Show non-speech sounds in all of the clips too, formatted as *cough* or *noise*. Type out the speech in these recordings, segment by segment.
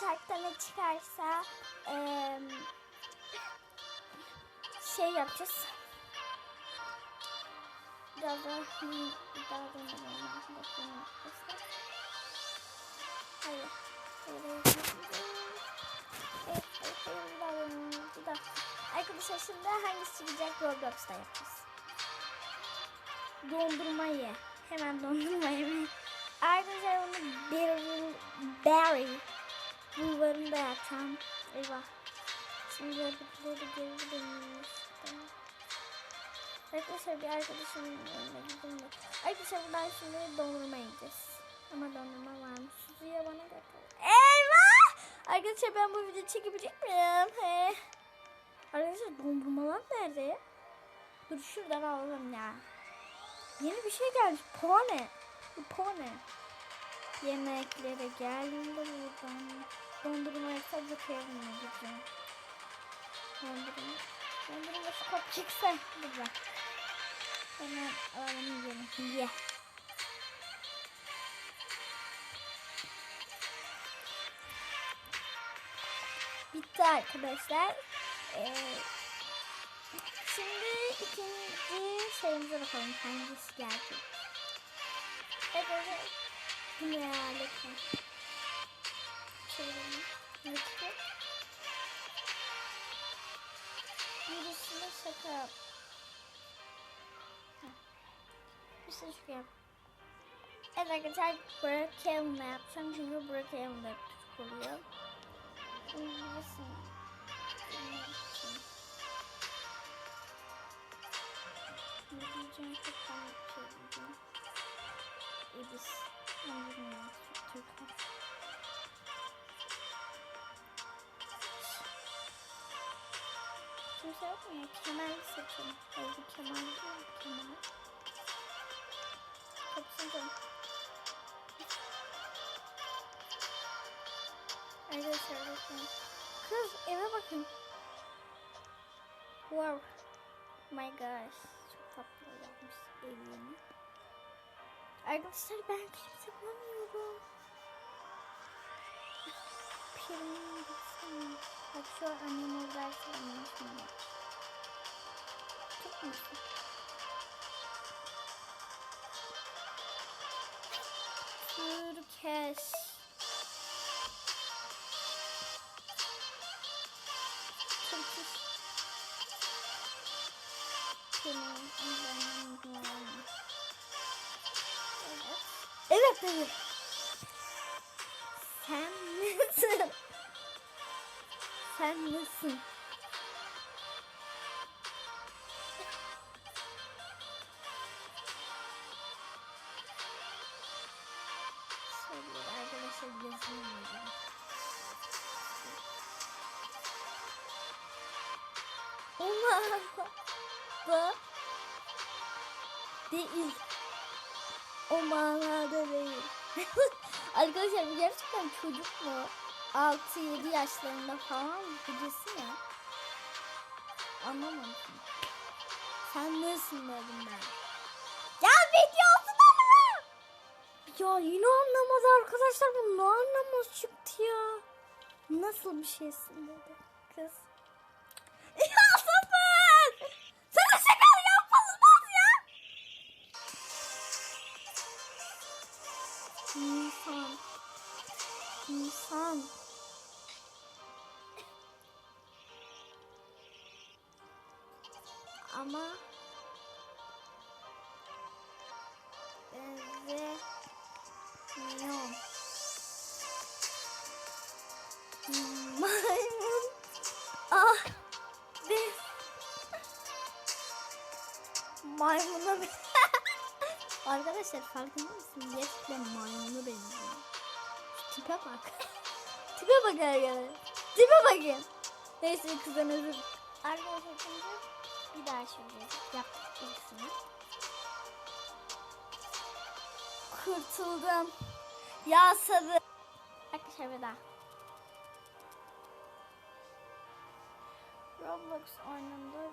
çarkta ne çıkarsa eee, şey yapacağız. Biraz daha daha da. Hayır. Evet, daha. Arkadaşlar şimdi hangisi çıkacak Roblox'ta yapacağız. Dondurma ye. Hemen dondurma yeme. Arkadaşlar bunu berry, berry bulvarında yapacağım. Eyvah. Şimdi öbürleri geri dönüyoruz. Arkadaşlar bir arkadaşımın yanına gideyim de. Arkadaşlar buradan şimdi dondurma yiyeceğiz. Ama dondurma var mı? Suzuya bana götür. Eyvah! Arkadaşlar ben bu videoyu çekebilecek miyim? He. Arkadaşlar dondurmalar nerede? Dur şuradan alalım ya. Yeni bir şey gelmiş. Pone. Pone. Yemeklere geldim buradan. Dondurmaya sadece kıyafetine gideceğim. Dondurma. Dondurma şu kap çıksa. Burada. Hemen alalım yiyelim. Ye. Bitti arkadaşlar. Ee, şimdi ikinci şeyimize bakalım hangisi geldi. Evet. Ya lütfen. Çevirelim. Lütfen. Birisine şaka yap. Heh. Bir şey şaka yap. Evet arkadaşlar Brookhaven'la yapacağım çünkü Brookhaven'da küçük oluyor. Şimdi birisini. Ne diyeceğim çok fazla bir şey diyeceğim. İbis. Ben bilmiyorum. Türk Kimse yok mu? Kemal seçin. Evde Kemal değil? Kemal. Kapısını dön. Arkadaşlar bakın. Kız eve bakın. Wow. My gosh. Çok tatlı yapmış evini. Arkadaşlar ben kimse bulamıyorum. Pirimin gitsene. Bak şu an annem annem şimdi. Çok mutlu. Türkeş. Türkeş. Benim annem Evet. Evet evet. Sen nasıl? Sen nasıl? Şöyle arkadaşlar gözüm Umarım da değil. O manada değil. *laughs* Arkadaşlar gerçekten çocuk mu? 6-7 yaşlarında falan birisi ya. Anlamadım. Sen nesin dedim ben. Ya videosu da mı? Ya yine anlamadı arkadaşlar bu ne anlamaz çıktı ya. Nasıl bir şeysin dedi kız. *laughs* Ya sıfır! Sana İnsan. Ama benzemiyor. Maymun. Ah. Biz. Maymuna ben- *laughs* Arkadaşlar farkında mısın? Gerçekten maymuna benziyor. Tipe bak. *laughs* tipe bak arkadaşlar. Tipe bakın. Neyse kızdan özür. Arkadaşlar şimdi bir daha şöyle yaptık ikisini. Kurtuldum. Ya sabır. Arkadaşlar bir daha. Roblox oyununda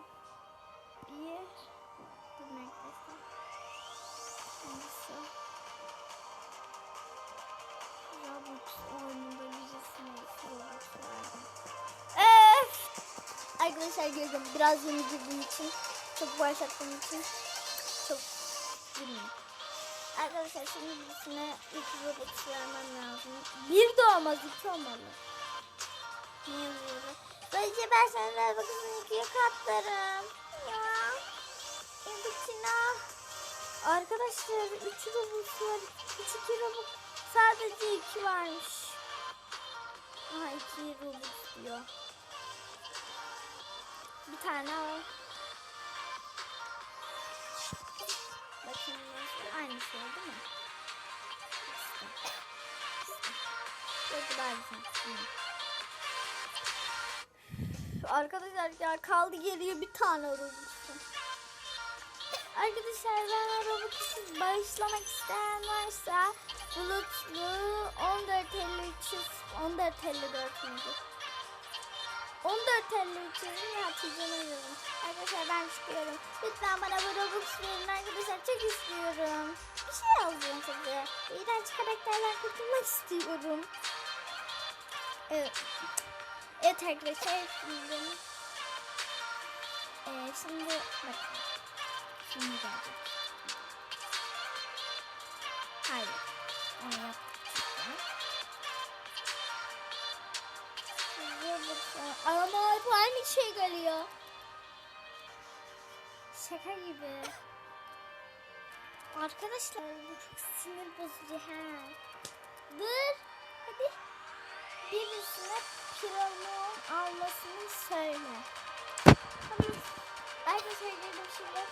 bir dur neredeyse hangisi Roblox! Arkadaşlar gördüm. Biraz yeni girdiğim için. Çok başlattığım için. Çok bilmiyorum. Arkadaşlar şimdi birisine iki robot vermem lazım. Bir de olmaz, iki olmalı. Niye yazıyorum? Böylece ben sana ver bakısın ikiye katlarım. Ya. Yapıcına. Arkadaşlar üç robot var. Üç iki robot Sadece 2 varmış. Aha 2 robot diyor. Bir tane al. Bakın? Aynı şey değil mi? Çok daha güzel. Arkadaşlar ya kaldı geriye bir tane robot. Arkadaşlar ben için bağışlamak isteyen varsa bulutlu 1453 1454 müydü? 1453'ün Hatice'ne yazın. Arkadaşlar ben çıkıyorum. Lütfen bana bu Robux verin arkadaşlar. Çok istiyorum. Bir şey alacağım size. İğrenç karakterden kurtulmak istiyorum. Evet. Evet arkadaşlar. Şimdi, ee, şimdi bakın. Şimdi gelecek. Hayır. Ama hep aynı şey geliyor. Şaka gibi. Arkadaşlar bu çok sinir bozucu ha. Dur. Hadi. Birisine piramon almasını söyle. Tamam. Arkadaşlar girdim şimdi.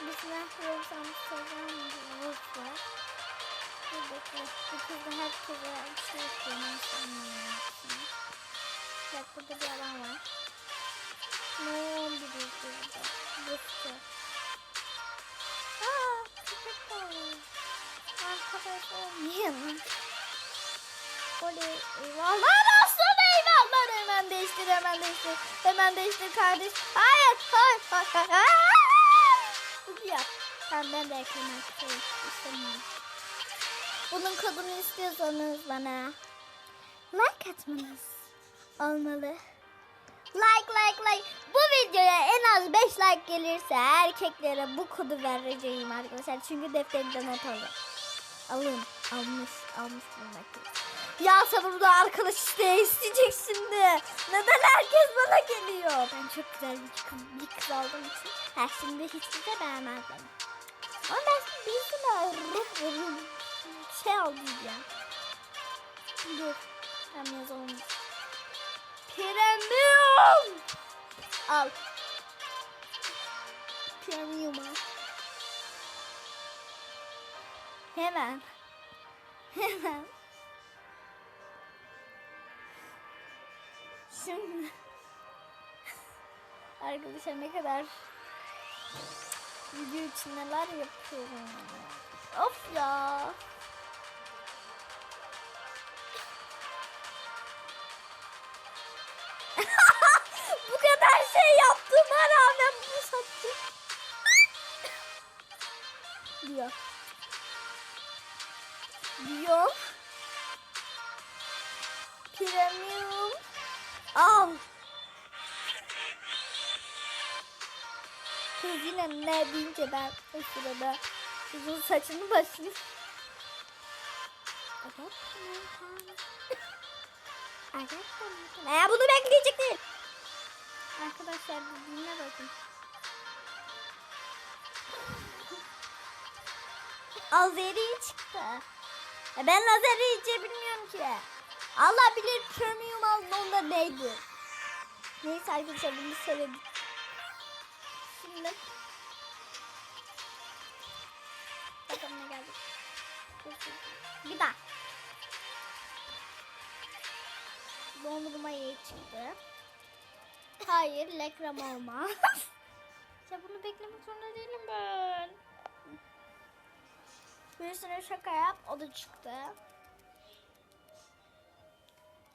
Birisine piramon almasını söyleyeceğim. Bu kız da herkese bir şey yapıyor. Burada bir adam var. Ne oldu burada? Bıktı. Aa, köpek balığı. Arkadaşlar niye lan? Oley, eyvallah olsun eyvallah. Hemen değiştir, hemen değiştir. Hemen değiştir kardeş. Hayır, hayır, hayır. hayır. Yap. Ben de eklemek istemiyorum. Bunun kodunu istiyorsanız bana like atmanız olmalı. Like like like. Bu videoya en az 5 like gelirse erkeklere bu kodu vereceğim arkadaşlar. Çünkü defterinde not alın. Alın. Almış. Almış bulmak. Ya sabır da arkadaş işte isteyecek şimdi. Neden herkes bana geliyor? Ben çok güzel bir kız, bir kız aldığım için. Ha şimdi hiç kimse beğenmez beni. Ama ben birisine ruh vururum. Şey alacağım. Dur. Hem yazalım. Premium. Al. Premium al. Hemen. Hemen. Şimdi. Arkadaşlar ne kadar video için neler yapıyorum. Of ya. Yaptığıma rağmen bunu sattım. Diyor. Diyor. Premium. Al. Kız yine ne deyince ben o sırada uzun saçını başını Evet. Evet. Ya bunu bekleyecektim. Arkadaşlar dinle bakın. Azeri çıktı. Ya ben Azeri bilmiyorum ki. Allah bilir premium aldığında neydi. Neyse arkadaşlar bunu söyledim. Şimdi bakalım ne geldi. Bir daha. Dondurma iyi çıktı. Hayır, lekram olmaz. *laughs* ya bunu beklemek zorunda değilim ben. Bir sürü şaka yap, o da çıktı.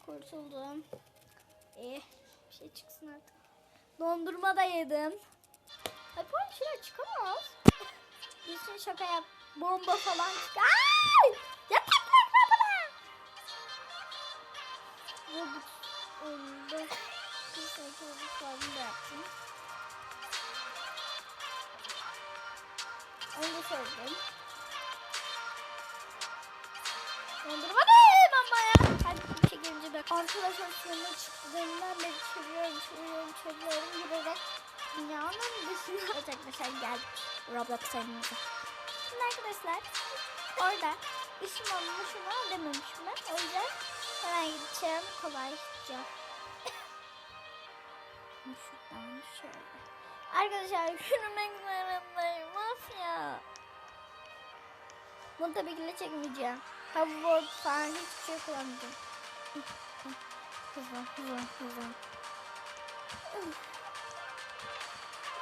Kurtuldum. Eh, bir şey çıksın artık. Dondurma da yedim. Ay böyle şeyler çıkamaz. Bir sürü şaka yap, bomba falan çık. Ay! Ya tekrar bana. Robot öldü. Bir sonraki vuruşlarını da yaptım. Onu da söyledim. Dondurmadayım ama ya. Hadi bir şey gelince bak. Arkadaşlar suyuna çıktı. Deminden beri çeviriyorum, çeviriyorum, çeviriyorum. Girerek dünyanın dışına. Evet arkadaşlar geldik. Roblox oyunumuza. Şimdi arkadaşlar orada ışınlanma şunu dememişim ben. O yüzden hemen gideceğim kolayca. Şuradan şöyle. Arkadaşlar yürümek zorundayım. Of ya. Bunu tabii ki de çekmeyeceğim. Hoverboard falan hiçbir şey kullanmayacağım. Hızlan, hızlan, hızlan.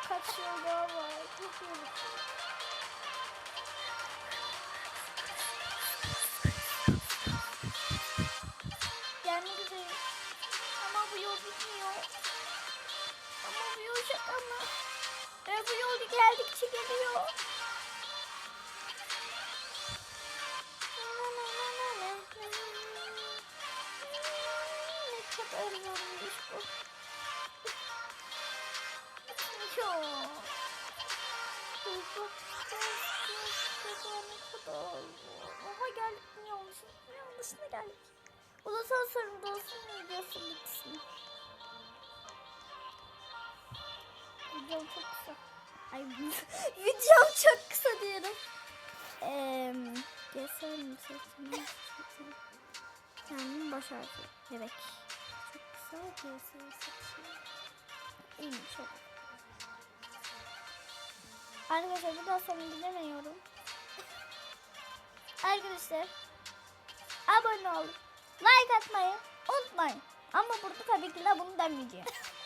Kaç yıl daha var? Çok yıl. Yol şaka mı? Ve bu yol geldikçe geliyor. Kadar zormuş bu. Zor. Aha geldik mi yanlışlıkla? Yanlışlıkla geldik. Ulusal sorumda olsun videosu bitsin. Videom çok kısa. Ay *laughs* videom çok kısa diyorum. Eee mi seçim? Kendim baş harfi. Bebek. Çok kısa GSM seçim. İyiymiş o. Arkadaşlar daha sonra gidemiyorum. Arkadaşlar abone ol, like atmayı unutmayın. Ama burada tabii ki de bunu demeyeceğim. *laughs*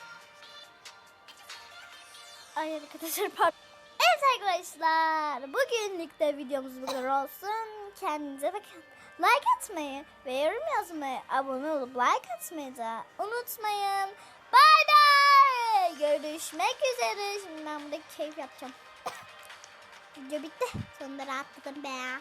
Ay arkadaşlar pardon. Evet arkadaşlar bugünlük de videomuz bu kadar olsun. Kendinize bakın. Like atmayı ve yorum yazmayı, abone olup like atmayı da unutmayın. Bay bay. Görüşmek üzere. Şimdi ben burada keyif yapacağım. *coughs* Video bitti. Sonunda rahatladım be.